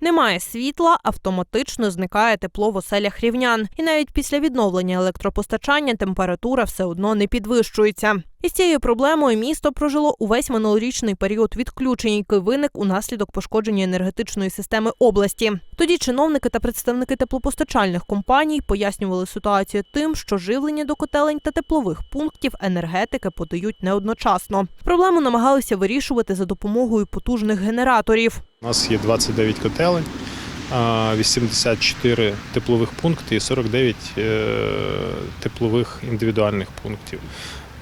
Немає світла, автоматично зникає тепло в оселях рівнян. І навіть після відновлення електропостачання температура все одно не підвищується. Із цією проблемою місто прожило увесь минулорічний період відключень, який виник унаслідок пошкодження енергетичної системи області. Тоді чиновники та представники теплопостачальних компаній пояснювали ситуацію тим, що живлення до котелень та теплових пунктів енергетики подають не одночасно. Проблему намагалися вирішувати за допомогою потужних генераторів. У нас є 29 котелень, 84 теплових пункти і 49 е, теплових індивідуальних пунктів.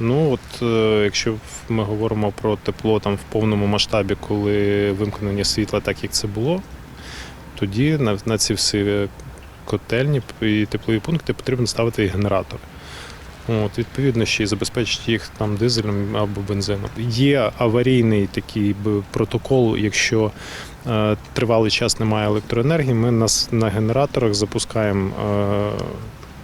Ну от е, якщо ми говоримо про тепло там в повному масштабі, коли вимкнення світла, так як це було, тоді на, на ці всі котельні і теплові пункти потрібно ставити і генератори. От, відповідно, ще й забезпечити їх там дизелем або бензином. Є аварійний такий протокол, якщо е, тривалий час немає електроенергії, ми нас на генераторах запускаємо е,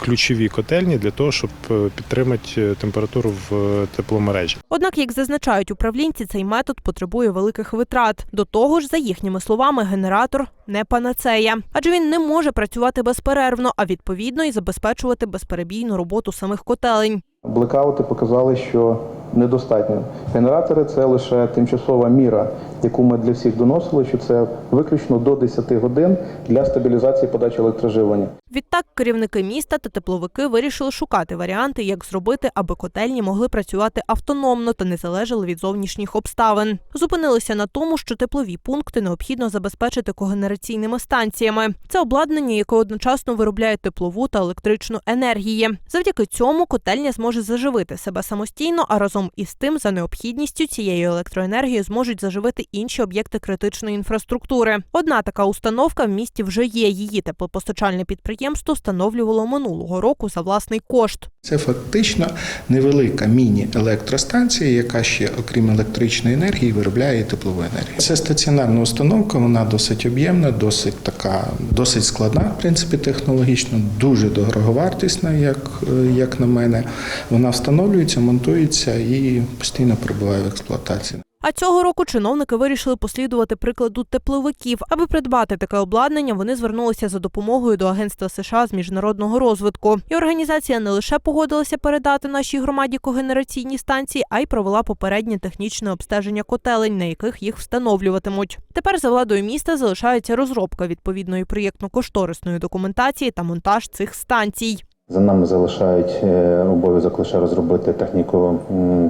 ключові котельні для того, щоб е, підтримати е, температуру в е, тепломережі. Однак, як зазначають управлінці, цей метод потребує великих витрат. До того ж, за їхніми словами, генератор не панацея, адже він не може працювати безперервно, а відповідно і забезпечувати безперебійну роботу самих котелень. Блекаути показали, що недостатньо. Генератори це лише тимчасова міра, яку ми для всіх доносили, що це виключно до 10 годин для стабілізації подачі електроживлення. Відтак, керівники міста та тепловики вирішили шукати варіанти, як зробити, аби котельні могли працювати автономно та не залежали від зовнішніх обставин. Зупинилися на тому, що теплові пункти необхідно забезпечити когенераційними станціями. Це обладнання, яке одночасно виробляє теплову та електричну енергії. Завдяки цьому котельня зможе заживити себе самостійно, а разом із тим, за необхідністю цією електроенергією зможуть заживити інші об'єкти критичної інфраструктури. Одна така установка в місті вже є. Її теплопостачальне підприємство встановлювало минулого року за власний кошт. Це фактично невелика міні-електростанція, яка ще, окрім електричної енергії, виробляє теплову енергію. Це стаціонарна установка, вона досить об'ємна, досить така, досить складна, в принципі, технологічно, дуже дороговартісна, як, як на мене. Вона встановлюється, монтується і постійно перебуває в експлуатації. А цього року чиновники вирішили послідувати прикладу тепловиків. Аби придбати таке обладнання, вони звернулися за допомогою до Агентства США з міжнародного розвитку. І організація не лише погодилася передати нашій громаді когенераційні станції, а й провела попереднє технічне обстеження котелень, на яких їх встановлюватимуть. Тепер за владою міста залишається розробка відповідної проєктно-кошторисної документації та монтаж цих станцій. За нами залишають е, обов'язок лише розробити техніку,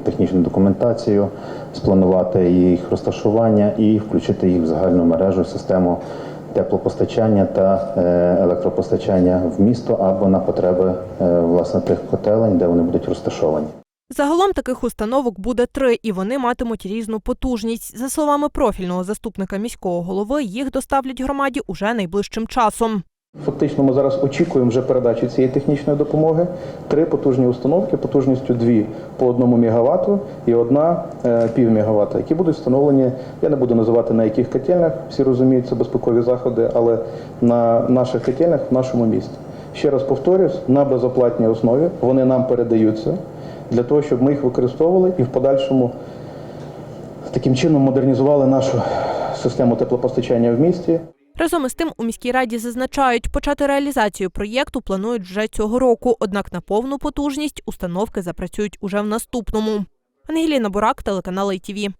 технічну документацію, спланувати їх розташування і включити їх в загальну мережу систему теплопостачання та е, електропостачання в місто або на потреби е, власне тих котелень, де вони будуть розташовані. Загалом таких установок буде три, і вони матимуть різну потужність. За словами профільного заступника міського голови, їх доставлять громаді уже найближчим часом. Фактично, ми зараз очікуємо вже передачі цієї технічної допомоги. Три потужні установки потужністю дві по одному мегаватту і одна е, пів мегаватта, які будуть встановлені. Я не буду називати на яких котельнях, всі розуміють, це безпекові заходи, але на наших котельнях в нашому місті. Ще раз повторюсь, на безоплатній основі вони нам передаються для того, щоб ми їх використовували і в подальшому таким чином модернізували нашу систему теплопостачання в місті. Разом із тим у міській раді зазначають, почати реалізацію проєкту планують вже цього року. Однак на повну потужність установки запрацюють уже в наступному. Ангеліна Бурак, телеканал ITV.